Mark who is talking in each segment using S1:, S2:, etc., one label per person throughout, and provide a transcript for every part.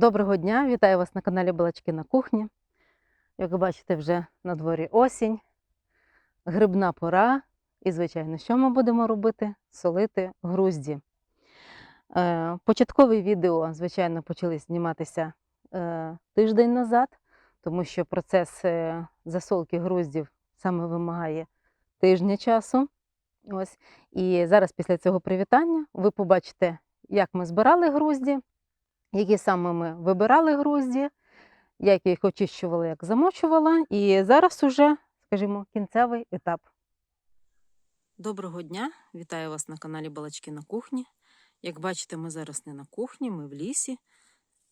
S1: Доброго дня! Вітаю вас на каналі Балачки на кухні. Як ви бачите, вже на дворі осінь, грибна пора. І, звичайно, що ми будемо робити? Солити грузді. Е, початкові відео, звичайно, почали зніматися е, тиждень назад, тому що процес е, засолки груздів саме вимагає тижня часу. Ось. І зараз після цього привітання ви побачите, як ми збирали грузді, які саме ми вибирали грузді, як я їх очищувала, як замочувала. І зараз уже, скажімо, кінцевий етап. Доброго дня! Вітаю вас на каналі Балачки на кухні. Як бачите, ми зараз не на кухні, ми в лісі.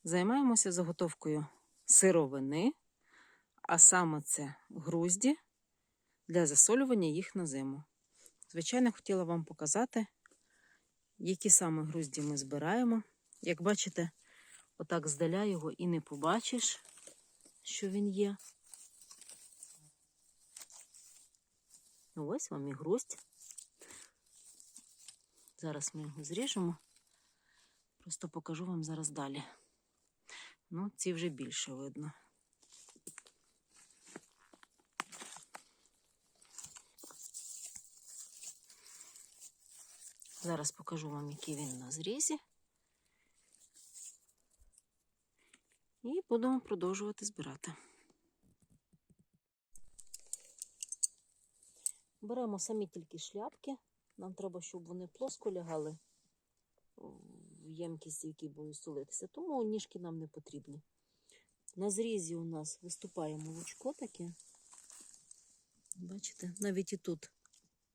S1: Займаємося заготовкою сировини, а саме це грузді для засолювання їх на зиму. Звичайно, хотіла вам показати, які саме грузді ми збираємо. Як бачите, отак здаля його і не побачиш, що він є. Ось вам і груздь. Зараз ми його зріжемо. Просто покажу вам зараз далі. Ну, ці вже більше видно. Зараз покажу вам, який він на зрізі. І будемо продовжувати збирати. Беремо самі тільки шляпки. Нам треба, щоб вони плоско лягали в ємкість, в якій будуть солитися. Тому ніжки нам не потрібні. На зрізі у нас виступає молочко таке. Бачите, навіть і тут,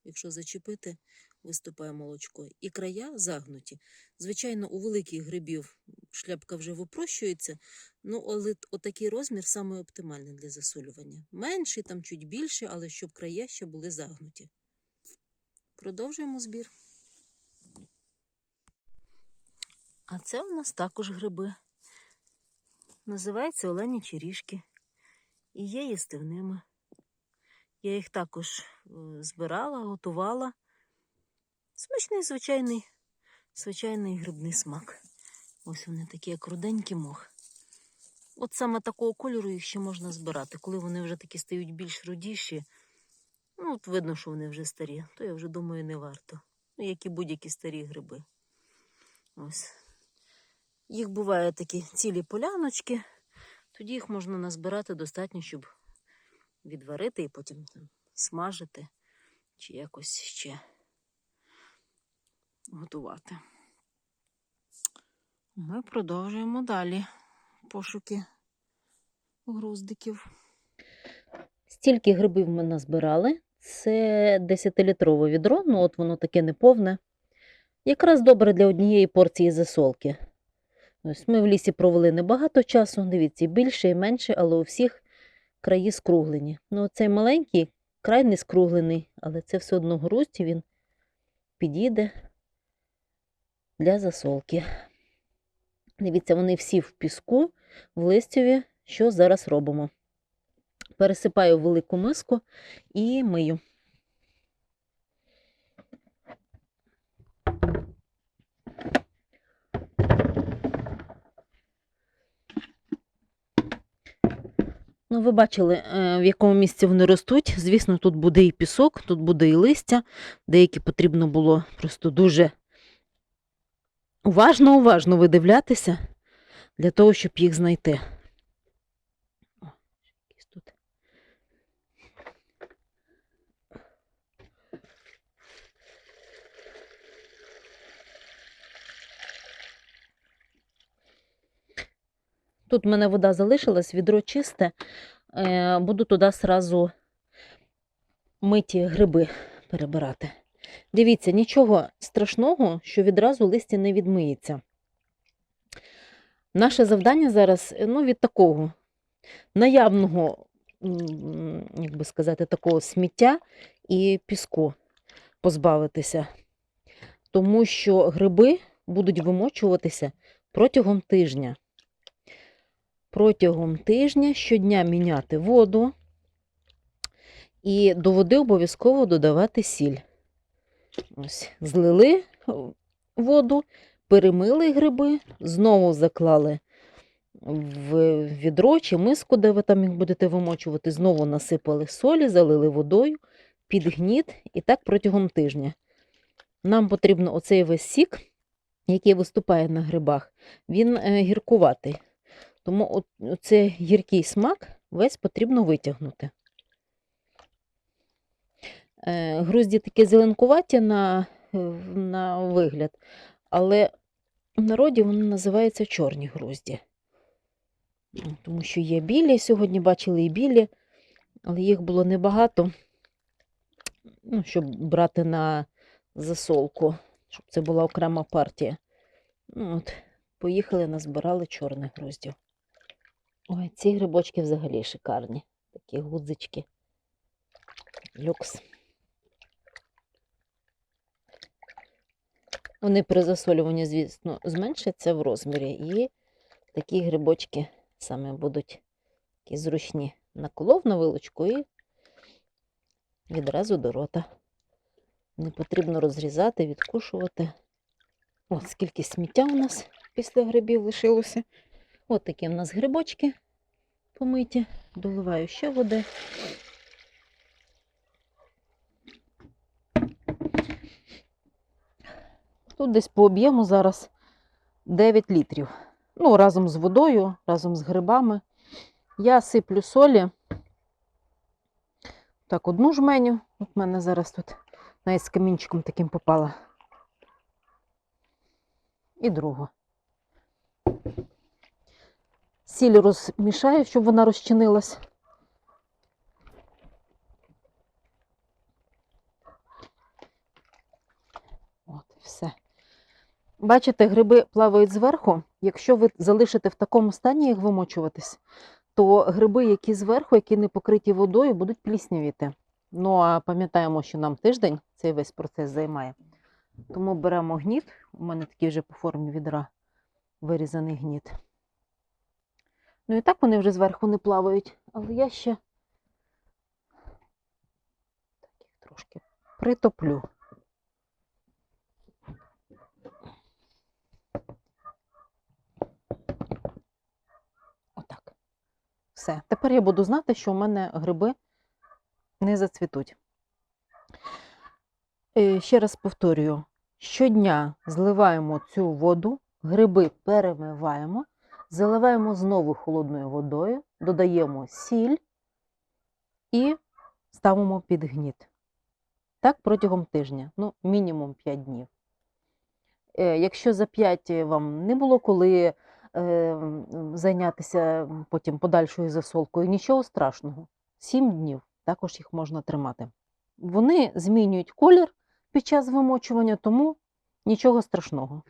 S1: якщо зачепити, виступає молочко. І края загнуті. Звичайно, у великих грибів шляпка вже випрощується, ну, але отакий розмір саме оптимальний для засолювання. Менший, там чуть більше, але щоб края ще були загнуті. Продовжуємо збір. А це у нас також гриби. Називаються оленячі ріжки. І є їстивними. Я їх також е, збирала, готувала. Смачний звичайний, звичайний грибний смак. Ось вони такі, як руденький мох. От саме такого кольору їх ще можна збирати. Коли вони вже такі стають більш рудіші, ну, от видно, що вони вже старі, то я вже думаю, не варто. Ну, як і будь-які старі гриби. Ось. Їх буває такі цілі поляночки, тоді їх можна назбирати достатньо, щоб відварити і потім там, смажити чи якось ще готувати. Ми продовжуємо далі пошуки груздиків. Стільки грибів ми назбирали. Це 10-літрове відро, ну от воно таке неповне. Якраз добре для однієї порції засолки. Ось ми в лісі провели небагато часу, дивіться, більше, і менше, але у всіх краї скруглені. Ну, цей маленький, край не скруглений, але це все одно грусть, він підійде для засолки. Дивіться, вони всі в піску, в листіві. Що зараз робимо? Пересипаю в велику миску і мию. Ну, ви бачили, е, в якому місці вони ростуть. Звісно, тут буде і пісок, тут буде і листя. Деякі потрібно було просто дуже уважно, уважно видивлятися для того, щоб їх знайти. О, якісь тут. Тут в мене вода залишилась, відро чисте. Е, Буду туди сразу миті гриби перебирати. Дивіться, нічого страшного, що відразу листя не відмиється. Наше завдання зараз ну, від такого наявного, як би сказати, такого сміття і піску позбавитися. Тому що гриби будуть вимочуватися протягом тижня. Протягом тижня щодня міняти воду і до води обов'язково додавати сіль. Ось, злили воду, перемили гриби, знову заклали в відро чи миску, де ви там їх будете вимочувати, знову насипали солі, залили водою, підгніт і так протягом тижня. Нам потрібно оцей весь сік, який виступає на грибах, він е, гіркуватий. Тому оцей гіркий смак весь потрібно витягнути. Е, грузді такі зеленкуваті на, е, на вигляд, але в народі вони називаються чорні грузді. Тому що є білі, сьогодні бачили і білі, але їх було небагато, ну, щоб брати на засолку, щоб це була окрема партія. Ну, от, поїхали, назбирали чорних груздів. Ой, ці грибочки взагалі шикарні. Такі гудзички. Люкс. Вони при засолюванні, звісно, зменшаться в розмірі, і такі грибочки саме будуть такі зручні. Наколов на вилочку і відразу до рота. Не потрібно розрізати, відкушувати. От скільки сміття у нас після грибів лишилося. От такі в нас грибочки помиті. Доливаю ще води. Тут десь по об'єму зараз 9 літрів. Ну, разом з водою, разом з грибами. Я сиплю солі. Так, одну жменю. От в мене зараз тут навіть з камінчиком таким попала. І другу. Сіль розмішаю, щоб вона розчинилась. От і все. Бачите, гриби плавають зверху. Якщо ви залишите в такому стані їх вимочуватись, то гриби, які зверху, які не покриті водою, будуть пліснявіти. Ну а пам'ятаємо, що нам тиждень цей весь процес займає. Тому беремо гніт. У мене такий вже по формі відра вирізаний гніт. Ну і так вони вже зверху не плавають, але я ще так їх трошки притоплю. Отак. Все. Тепер я буду знати, що у мене гриби не зацвітуть. Е, Ще раз повторюю: щодня зливаємо цю воду, гриби перемиваємо, заливаємо знову холодною водою, додаємо сіль і ставимо під гніт. Так протягом тижня, ну, мінімум 5 днів. Е, Якщо за 5 вам не було коли е, зайнятися потім подальшою засолкою, нічого страшного. 7 днів також їх можна тримати. Вони змінюють колір під час вимочування, тому нічого страшного.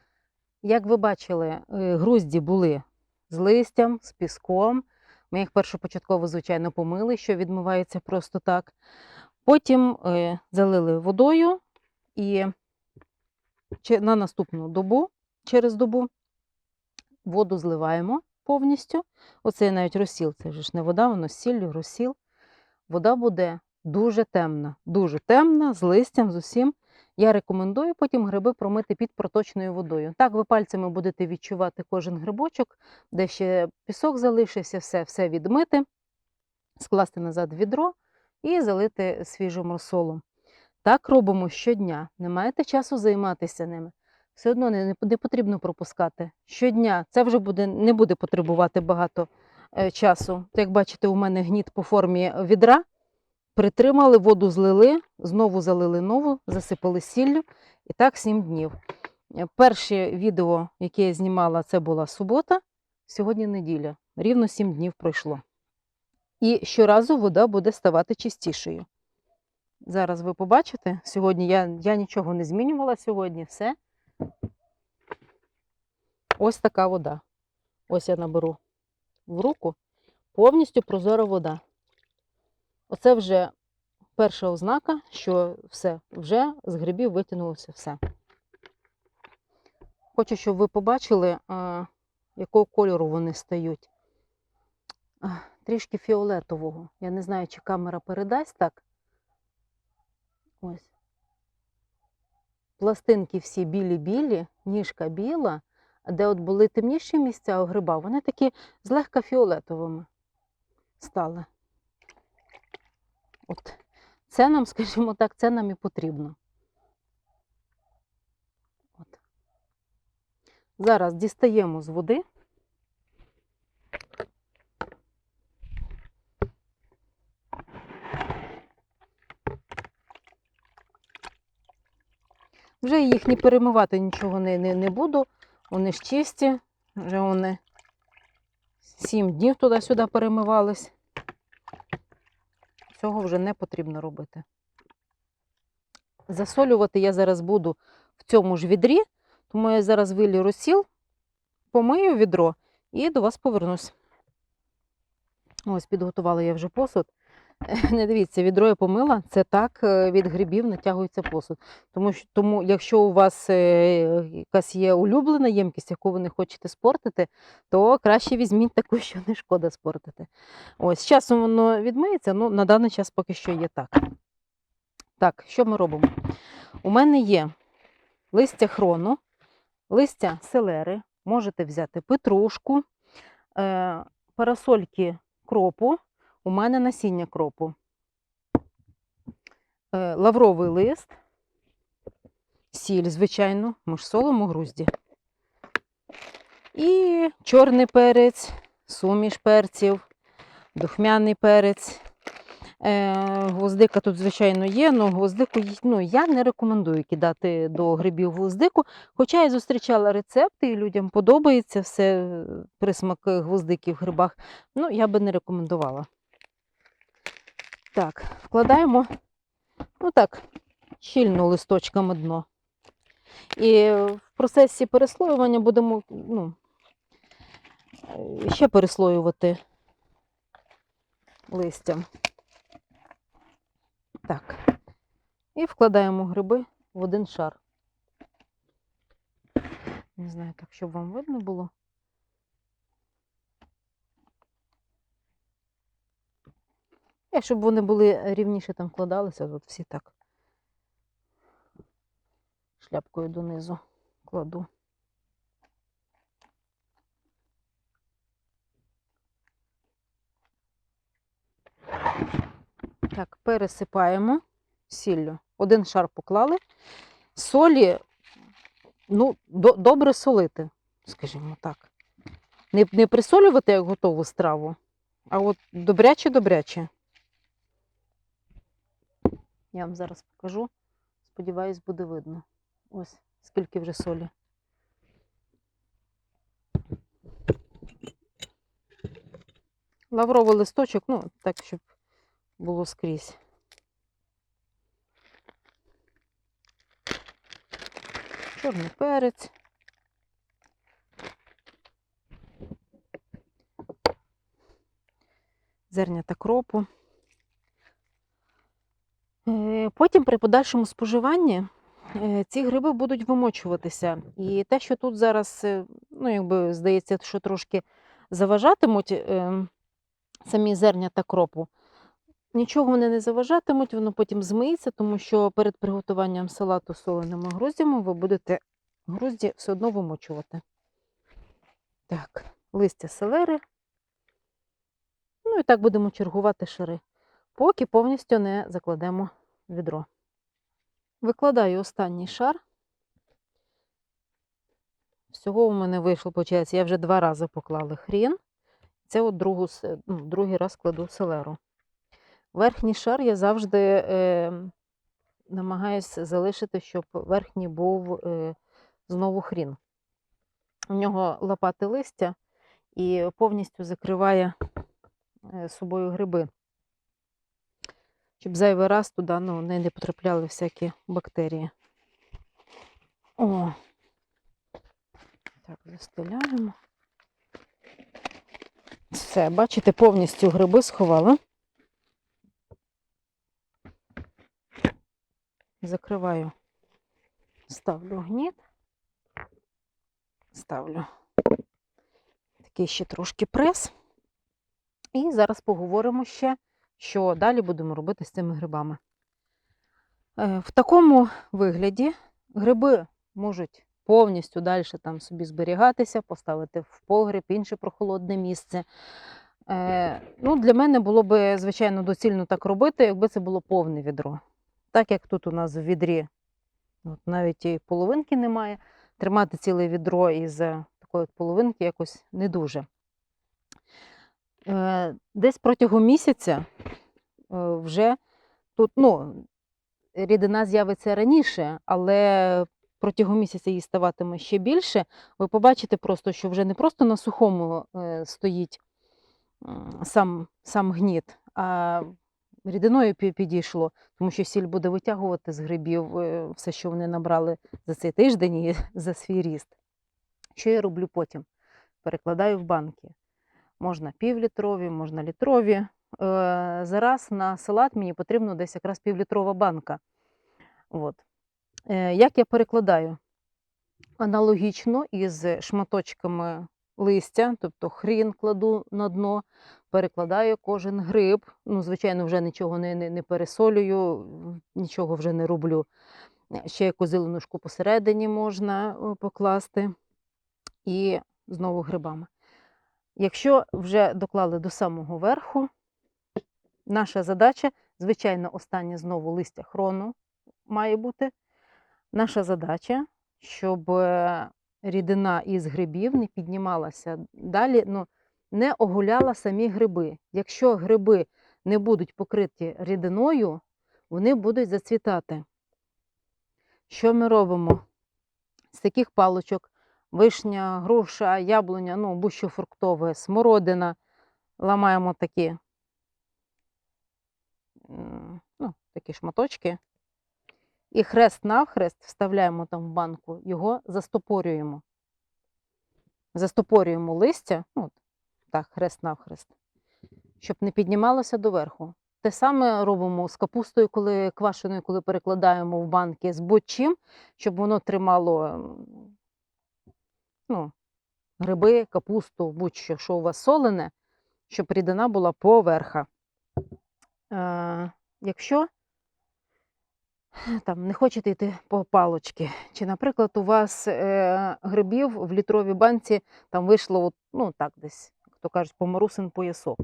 S1: Як ви бачили, е, грузді були з листям, з піском. Ми їх першопочатково, звичайно, помили, що відмивається просто так. Потім е, залили водою і на наступну добу, через добу, воду зливаємо повністю. Оце навіть розсіл, це ж не вода, воно з сіллю, розсіл. Вода буде дуже темна, дуже темна, з листям, з усім. Я рекомендую потім гриби промити під проточною водою. Так ви пальцями будете відчувати кожен грибочок, де ще пісок залишився, все, все відмити, скласти назад відро і залити свіжим розсолом. Так робимо щодня. Не маєте часу займатися ними. Все одно не, не- не потрібно пропускати. Щодня це вже буде, не буде потребувати багато е, часу. Як бачите, у мене гніт по формі відра. Притримали, воду злили, знову залили нову, засипали сіллю. І так 7 днів. Е, Перше відео, яке я знімала, це була субота, сьогодні неділя. Рівно 7 днів пройшло. І щоразу вода буде ставати чистішою. Зараз ви побачите, сьогодні я, я нічого не змінювала сьогодні, все. Ось така вода. Ось я наберу в руку. Повністю прозора вода. Оце вже перша ознака, що все, вже з грибів витягнулося все. Хочу, щоб ви побачили, якого кольору вони стають. Трішки фіолетового. Я не знаю, чи камера передасть так. Ось. Пластинки всі білі-білі, ніжка біла, де от були темніші місця у гриба, вони такі злегка фіолетовими стали. От. Це нам, скажімо так, це нам і потрібно. От. Зараз дістаємо з води. Вже їх ні перемивати нічого не, не, не буду. Вони ж чисті, вже вони сім днів туди-сюди перемивались. Цього вже не потрібно робити. Засолювати я зараз буду в цьому ж відрі, тому я зараз вилю розсіл, помию відро і до вас повернусь. Ось, підготувала я вже посуд. Не дивіться, відро помила, це так е, від грибів натягується посуд. Тому, що, тому якщо у вас е, якась є улюблена ємкість, яку ви не хочете спортити, то краще візьміть таку, що не шкода спортити. Ось, з часом воно відмиється, ну на даний час поки що є так. Так, що ми робимо? У мене є листя хрону, листя селери, можете взяти петрушку, е, парасольки кропу, у мене насіння кропу, е, лавровий лист, сіль, звичайно, ми ж солимо грузді. І чорний перець, суміш перців, духмяний перець. Е, гвоздика тут, звичайно, є, але гвоздику ну, я не рекомендую кидати до грибів гвоздику. Хоча я зустрічала рецепти, і людям подобається все е, присмак гвоздики в грибах. Ну, я би не рекомендувала. Так, вкладаємо, ну так, щільно листочками дно. І в процесі переслоювання будемо ну, е, ще переслоювати листям. Так. І вкладаємо гриби в один шар. Не знаю, так, щоб вам видно було. І щоб вони були рівніше там вкладалися, от всі так. Шляпкою донизу кладу. Так, пересипаємо сіллю. Один шар поклали. Солі, ну, до, добре солити, скажімо так. Не, не присолювати як готову страву, а от добряче-добряче. Я вам зараз покажу. Сподіваюсь, буде видно. Ось скільки вже солі. Лавровий листочок, ну, так, щоб було скрізь. Чорний перець. Зернята кропу. Е, Потім при подальшому споживанні е, ці гриби будуть вимочуватися. І те, що тут зараз, е, ну, якби здається, що трошки заважатимуть е, самі зернята кропу, Нічого вони не заважатимуть, воно потім змиється, тому що перед приготуванням салату з соленими груздями ви будете грузді все одно вимочувати. Так, листя селери. Ну і так будемо чергувати шари, поки повністю не закладемо відро. Викладаю останній шар. Всього у мене вийшло, виходить, я вже два рази поклала хрін. Це от другу, ну, другий раз кладу селеру. Верхній шар я завжди е, намагаюся залишити, щоб верхній був е, знову хрін. У нього лопати листя і повністю закриває е, собою гриби, щоб зайвий раз туди ну, не, не потрапляли всякі бактерії. О, так, застеляємо. Все, бачите, повністю гриби сховала. Закриваю, ставлю гніт, ставлю такий ще трошки прес. І зараз поговоримо ще, що далі будемо робити з цими грибами. Е, В такому вигляді гриби можуть повністю далі там собі зберігатися, поставити в погріб, інше прохолодне місце. Е, ну, для мене було б, звичайно, доцільно так робити, якби це було повне відро. Так як тут у нас в відрі от, навіть і половинки немає, тримати ціле відро із такої половинки якось не дуже. Е, десь протягом місяця е, вже тут, ну, рідина з'явиться раніше, але протягом місяця її ставатиме ще більше. Ви побачите просто, що вже не просто на сухому е, стоїть сам, сам гніт, а рідиною підійшло, тому що сіль буде витягувати з грибів все, що вони набрали за цей тиждень і за свій ріст. Що я роблю потім? Перекладаю в банки. Можна півлітрові, можна літрові. Е, Зараз на салат мені потрібно десь якраз півлітрова банка. От. Е, Як я перекладаю? Аналогічно із шматочками листя, тобто хрін кладу на дно, перекладаю кожен гриб. Ну, звичайно, вже нічого не, не, не пересолюю, нічого вже не роблю. Ще якусь зеленушку посередині можна е, покласти. І знову грибами. Якщо вже доклали до самого верху, наша задача, звичайно, останнє знову листя хрону має бути. Наша задача, щоб е, рідина із грибів не піднімалася далі, ну, не огуляла самі гриби. Якщо гриби не будуть покриті рідиною, вони будуть зацвітати. Що ми робимо? З таких палочок вишня, груша, яблуня, ну, будь-що фруктове, смородина. Ламаємо такі, ну, такі шматочки. І хрест-навхрест вставляємо там в банку, його застопорюємо. Застопорюємо листя, ну, так, хрест-навхрест, щоб не піднімалося доверху. Те саме робимо з капустою, коли квашеною, коли перекладаємо в банки з будь-чим, щоб воно тримало ну, гриби, капусту, будь-що, що у вас солене, щоб рідина була поверха. Е, якщо там, не хочете йти по палочки, чи, наприклад, у вас е, грибів в літровій банці там вийшло, от, ну так десь, як то кажуть, помарусин поясок.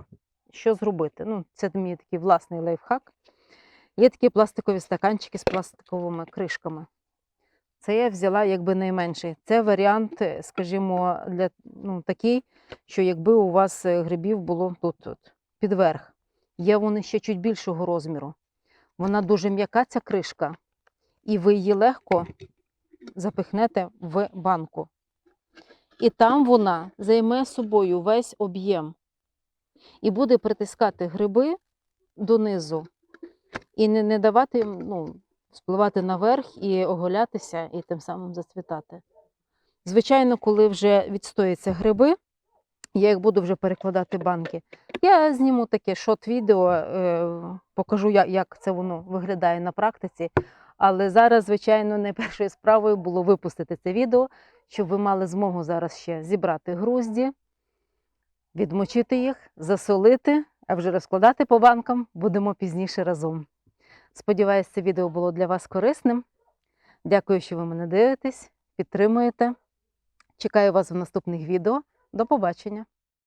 S1: Що зробити? Ну, це мій такий власний лайфхак. Є такі пластикові стаканчики з пластиковими кришками. Це я взяла якби найменший. Це варіант, е, скажімо, для, ну, такий, що якби у вас е, грибів було тут, тут під верх. Є вони ще чуть більшого розміру. Вона дуже м'яка, ця кришка, і ви її легко запихнете в банку. І там вона займе собою весь об'єм і буде притискати гриби донизу і не, не давати ну, спливати наверх і оголятися, і тим самим зацвітати. Звичайно, коли вже відстояться гриби, я їх буду вже перекладати банки. Я зніму таке шот-відео, е, покажу, як, як це воно виглядає на практиці. Але зараз, звичайно, найпершою справою було випустити це відео, щоб ви мали змогу зараз ще зібрати грузді, відмочити їх, засолити, а вже розкладати по банкам будемо пізніше разом. Сподіваюсь, це відео було для вас корисним. Дякую, що ви мене дивитесь, підтримуєте. Чекаю вас в наступних відео. До побачення!